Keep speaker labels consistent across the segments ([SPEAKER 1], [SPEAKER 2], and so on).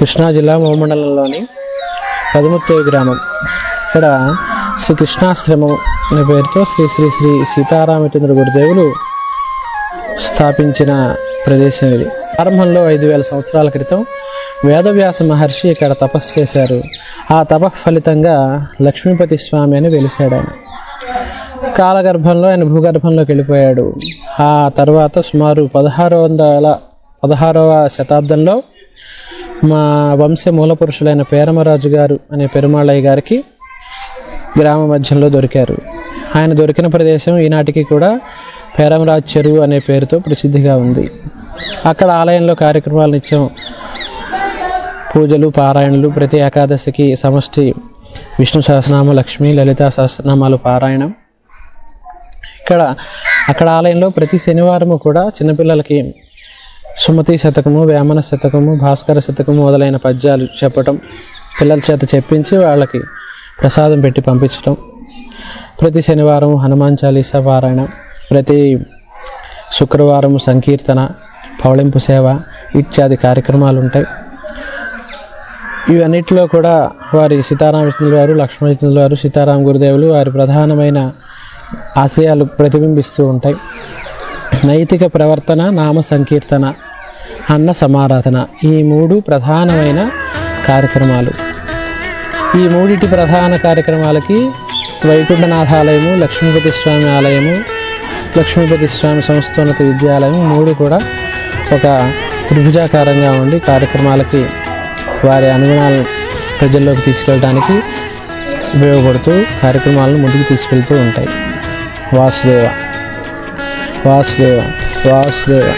[SPEAKER 1] కృష్ణా జిల్లా మోమండలంలోని పదముత్తేవి గ్రామం. ఇక్కడ శ్రీ కృష్ణాశ్రమం అనే పేరుతో శ్రీ శ్రీ శ్రీ సీతారామచంద్ర గురుదేవులు స్థాపించిన ప్రదేశం ఇది. ప్రారంభంలో ఐదు వేల సంవత్సరాల క్రితం వేదవ్యాస మహర్షి ఇక్కడ తపస్సు చేశారు. ఆ తప ఫలితంగా లక్ష్మీపతి స్వామి అని వెలిశాడు ఆయన. కాలగర్భంలో ఆయన భూగర్భంలోకి వెళ్ళిపోయాడు. ఆ తర్వాత సుమారు పదహారు వందల పదహారవ శతాబ్దంలో మా వంశ మూల పురుషులైన పేరమరాజు గారు అనే పెరుమాళయ్య గారికి గ్రామ మధ్యంలో దొరికారు. ఆయన దొరికిన ప్రదేశం ఈనాటికి కూడా పేరమరాజు చెరువు అనే పేరుతో ప్రసిద్ధిగా ఉంది. అక్కడ ఆలయంలో కార్యక్రమాలు నిత్యం పూజలు పారాయణలు ప్రతి ఏకాదశికి సమష్టి విష్ణు సహస్రనామ లక్ష్మి లలితా సహస్రనామాలు పారాయణం. ఇక్కడ అక్కడ ఆలయంలో ప్రతి శనివారము కూడా చిన్నపిల్లలకి సుమతి శతకము వేమన శతకము భాస్కర శతకము మొదలైన పద్యాలు చెప్పటం పిల్లల చేత చెప్పించి వాళ్ళకి ప్రసాదం పెట్టి పంపించటం. ప్రతి శనివారం హనుమాన్ చాలీసా పారాయణ ప్రతి శుక్రవారం సంకీర్తన పవళింపు సేవ ఇత్యాది కార్యక్రమాలు ఉంటాయి ఇవన్నిటిలో కూడా వారి సీతారామకృష్ణుల వారు లక్ష్మణకృష్ణుల వారు సీతారామ గురుదేవులు వారి ప్రధానమైన ఆశయాలు ప్రతిబింబిస్తూ ఉంటాయి. నైతిక ప్రవర్తన నామ సంకీర్తన అన్న సమారాధన. ఈ మూడు ప్రధానమైన కార్యక్రమాలు. ఈ మూడిటి ప్రధాన కార్యక్రమాలకి వైకుంఠనాథ ఆలయము లక్ష్మీపతి స్వామి ఆలయము లక్ష్మీపతి స్వామి సంస్థోన్నత విద్యాలయం మూడు కూడా ఒక త్రిభుజాకారంగా ఉండి కార్యక్రమాలకి వారి అనుగుణాలను ప్రజల్లోకి తీసుకెళ్ళడానికి ఉపయోగపడుతూ కార్యక్రమాలను ముందుకు తీసుకెళ్తూ ఉంటాయి. వాసుదేవ వాసుదేవ వాసుదేవ.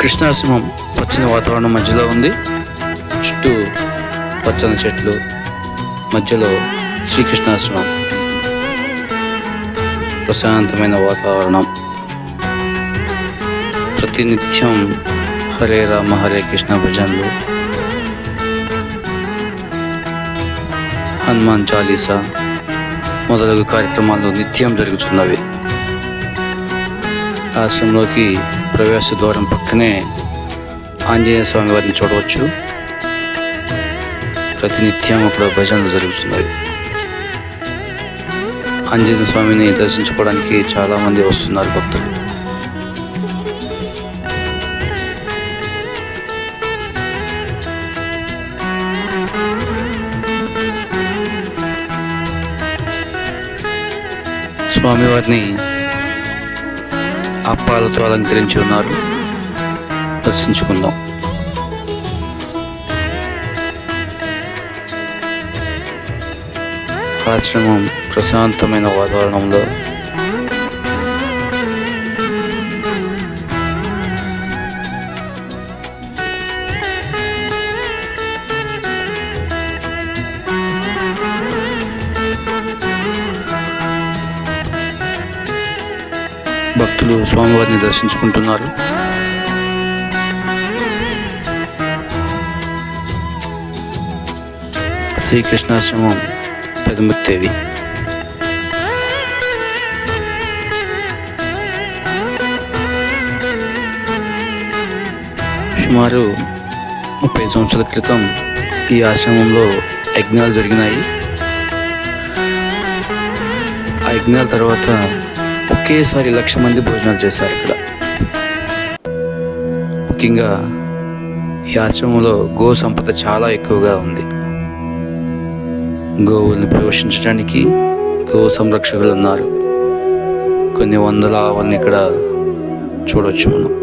[SPEAKER 2] కృష్ణాశ్రమం పచ్చని వాతావరణం మధ్యలో ఉంది. చుట్టూ పచ్చని చెట్లు మధ్యలో శ్రీకృష్ణాశ్రమం. ప్రశాంతమైన వాతావరణం. ప్రతినిత్యం హరే రామ హరే కృష్ణ భజనలు. హనుమాన్ చాలీసా మొదలగు కార్యక్రమాలు నిత్యం జరుగుతున్నవి. ఆశ్రమంలోకి ప్రవేశ ద్వారం పక్కనే ఆంజనేయ స్వామి వారిని చూడవచ్చు. ప్రతినిత్యం అక్కడ భజనలు జరుగుతున్నాయి. ఆంజనేయ స్వామిని దర్శించుకోవడానికి చాలామంది వస్తున్నారు భక్తులు. స్వామివారిని అప్పాలతో అలంకరించి ఉన్నారు. దర్శించుకుందాం. ఆశ్రమం ప్రశాంతమైన వాతావరణంలో భక్తులు స్వామివారిని దర్శించుకుంటున్నారు. శ్రీకృష్ణాశ్రమం పెదముత్తేవి. సుమారు ముప్పై సంవత్సరాల క్రితం ఈ ఆశ్రమంలో యజ్ఞాలు జరిగినాయి. ఆ యజ్ఞాల తర్వాత ఒకేసారి లక్ష మంది భోజనాలు చేశారు ఇక్కడ. ముఖ్యంగా ఈ ఆశ్రమంలో గో సంపద చాలా ఎక్కువగా ఉంది. గోవుల్ని పోషించడానికి గో సంరక్షకులు ఉన్నారు. కొన్ని వందల ఆవుల్ని ఇక్కడ చూడొచ్చు మనం.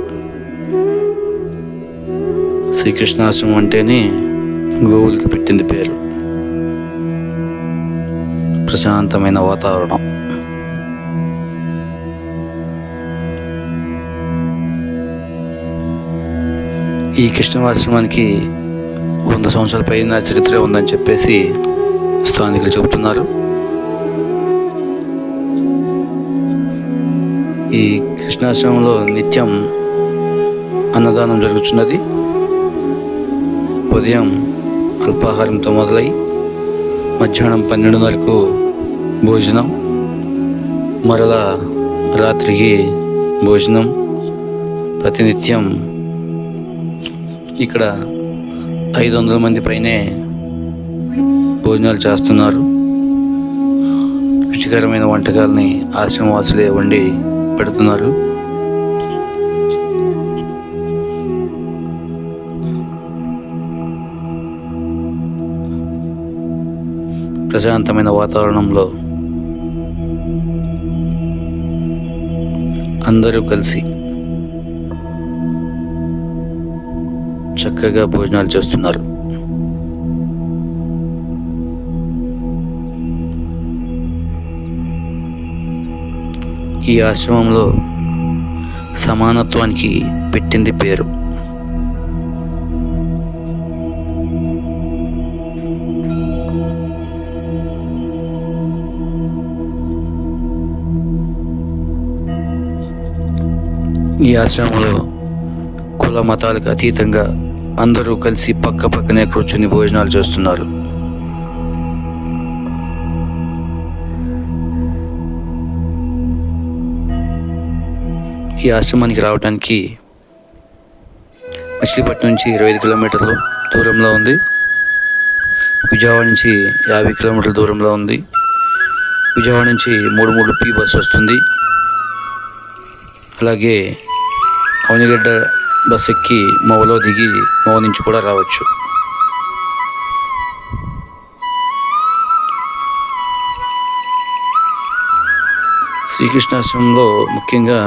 [SPEAKER 2] శ్రీకృష్ణాశ్రమం అంటేనే గోవులకి పెట్టింది పేరు. ప్రశాంతమైన వాతావరణం. ఈ కృష్ణవాశ్రమానికి వంద సంవత్సరాల పైన చరిత్ర ఉందని చెప్పేసి స్థానికులు చెబుతున్నారు. ఈ కృష్ణాశ్రమంలో నిత్యం అన్నదానం జరుగుతున్నది ఉదయం అల్పాహారంతో మొదలై మధ్యాహ్నం పన్నెండున్నరకు భోజనం మరలా రాత్రికి భోజనం ప్రతినిత్యం ఇక్కడ ఐదు వందల మంది పైనే భోజనాలు చేస్తున్నారు. రుచికరమైన వంటకాలని ఆశ్రమవాసులే వండి పెడుతున్నారు. ప్రశాంతమైన వాతావరణంలో అందరూ కలిసి చక్కగా భోజనాలు చేస్తున్నారు. ఈ ఆశ్రమంలో సమానత్వానికి పెట్టింది పేరు. ఈ ఆశ్రమంలో కుల మతాలకు అతీతంగా అందరూ కలిసి పక్క పక్కనే కూర్చుని భోజనాలు చేస్తున్నారు. ఈ ఆశ్రమానికి రావడానికి మచిలీపట్నం నుంచి ఇరవై ఐదు కిలోమీటర్లు దూరంలో ఉంది. విజయవాడ నుంచి యాభై కిలోమీటర్ల దూరంలో ఉంది. విజయవాడ నుంచి మూడు మూడు పి బస్సు వస్తుంది. అలాగే అవనిగడ్డ బస్ ఎక్కి మోవలో దిగి మోవ నుంచి కూడా రావచ్చు. శ్రీకృష్ణాశ్రమంలో ముఖ్యంగా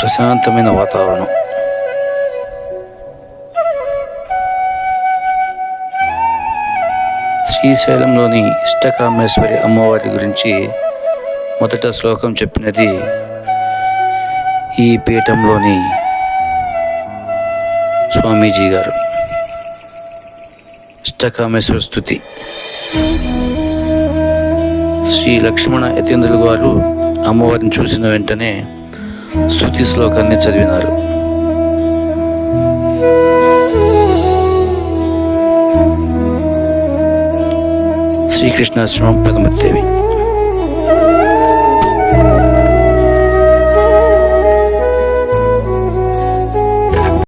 [SPEAKER 2] ప్రశాంతమైన వాతావరణం. శ్రీశైలంలోని ఇష్టకామేశ్వరి అమ్మవారి గురించి మొదట శ్లోకం చెప్పినది ఈ పీఠంలోని స్వామీజీ గారు. ఇష్టకామేశ్వర స్థుతి. శ్రీ లక్ష్మణ యతీంద్రులు వారు అమ్మవారిని చూసిన వెంటనే స్థుతి శ్లోకాన్ని చదివినారు. శ్రీకృష్ణాశ్రమం పదమతి దేవి